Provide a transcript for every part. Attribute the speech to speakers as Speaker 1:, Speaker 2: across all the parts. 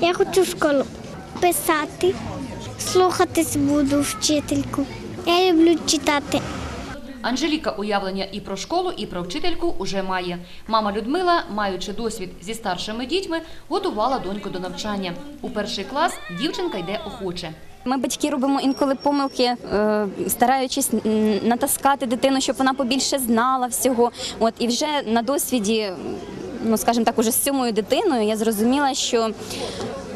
Speaker 1: Я хочу в школу писати, слухатись буду вчительку. Я люблю читати.
Speaker 2: Анжеліка уявлення і про школу, і про вчительку уже має. Мама Людмила, маючи досвід зі старшими дітьми, готувала доньку до навчання. У перший клас дівчинка йде охоче.
Speaker 3: Ми, батьки, робимо інколи помилки, е, стараючись натаскати дитину, щоб вона побільше знала всього. От і вже на досвіді, ну скажімо так, уже з сьомою дитиною я зрозуміла, що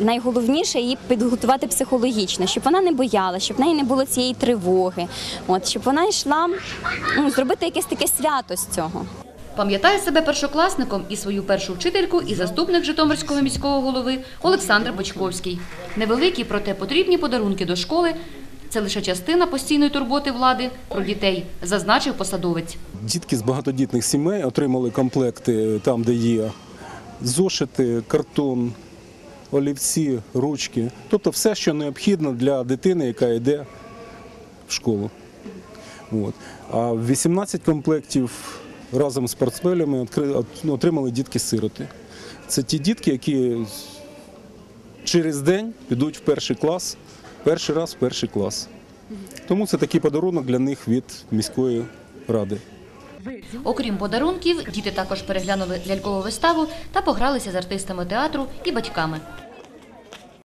Speaker 3: найголовніше її підготувати психологічно, щоб вона не боялася, щоб в неї не було цієї тривоги. От щоб вона йшла ну, зробити якесь таке свято з цього.
Speaker 2: Пам'ятає себе першокласником і свою першу вчительку, і заступник Житомирського міського голови Олександр Бочковський. Невеликі, проте потрібні подарунки до школи це лише частина постійної турботи влади про дітей, зазначив посадовець.
Speaker 4: Дітки з багатодітних сімей отримали комплекти там, де є зошити, картон, олівці, ручки. Тобто все, що необхідно для дитини, яка йде в школу. От. А 18 комплектів разом з портфелями ну, отримали дітки-сироти. Це ті дітки, які через день підуть в перший клас, перший раз перший клас. Тому це такий подарунок для них від міської ради.
Speaker 2: Окрім подарунків, діти також переглянули лялькову виставу та погралися з артистами театру і батьками.